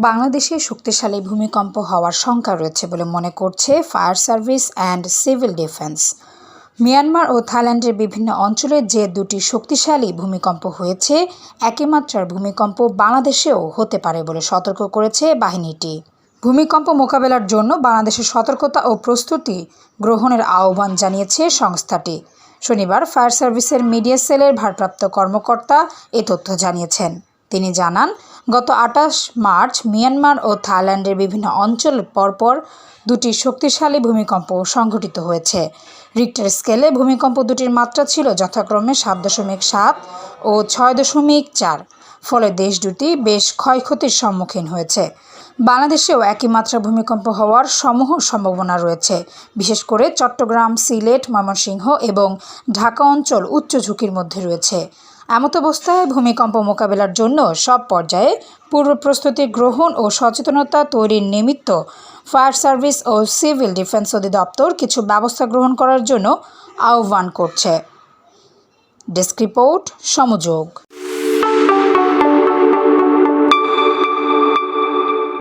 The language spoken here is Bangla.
বাংলাদেশে শক্তিশালী ভূমিকম্প হওয়ার শঙ্কা রয়েছে বলে মনে করছে fire service and civil defence. Myanmar ও থাইল্যান্ডের বিভিন্ন অঞ্চলে যে দুটি শক্তিশালী ভূমিকম্প হয়েছে, একই মাত্রার ভূমিকম্প বাংলাদেশেও হতে পারে বলে সতর্ক করেছে বাহিনীটি। ভূমিকম্প মোকাবেলার জন্য বাংলাদেশের সতর্কতা ও প্রস্তুতি গ্রহণের আহ্বান জানিয়েছে সংস্থাটি। শনিবার ফায়ার সার্ভিসের মিডিয়া সেলের ভারপ্রাপ্ত কর্মকর্তা এ তথ্য জানিয়েছেন। তিনি জানান, গত আটাশ মার্চ মিয়ানমার ও থাইল্যান্ডের বিভিন্ন অঞ্চল পরপর দুটি শক্তিশালী ভূমিকম্প সংঘটিত হয়েছে। রিক্টার স্কেলে ভূমিকম্প দুটির মাত্রা ছিল যথাক্রমে সাত দশমিক সাত ও ছয় দশমিক চার, ফলে দেশ দুটি বেশ ক্ষয়ক্ষতির সম্মুখীন হয়েছে। বাংলাদেশেও একই মাত্রা ভূমিকম্প হওয়ার সমূহ সম্ভাবনা রয়েছে, বিশেষ করে চট্টগ্রাম, সিলেট, ময়মনসিংহ এবং ঢাকা অঞ্চল উচ্চ ঝুঁকির মধ্যে রয়েছে। এমত অবস্থায় ভূমিকম্প মোকাবেলার জন্য সব পর্যায়ে পূর্ব প্রস্তুতি গ্রহণ ও সচেতনতা তৈরির নিমিত্ত ফায়ার সার্ভিস ও সিভিল ডিফেন্স অধিদপ্তর কিছু ব্যবস্থা গ্রহণ করার জন্য আহ্বান করছে। Desk report সমযোগ।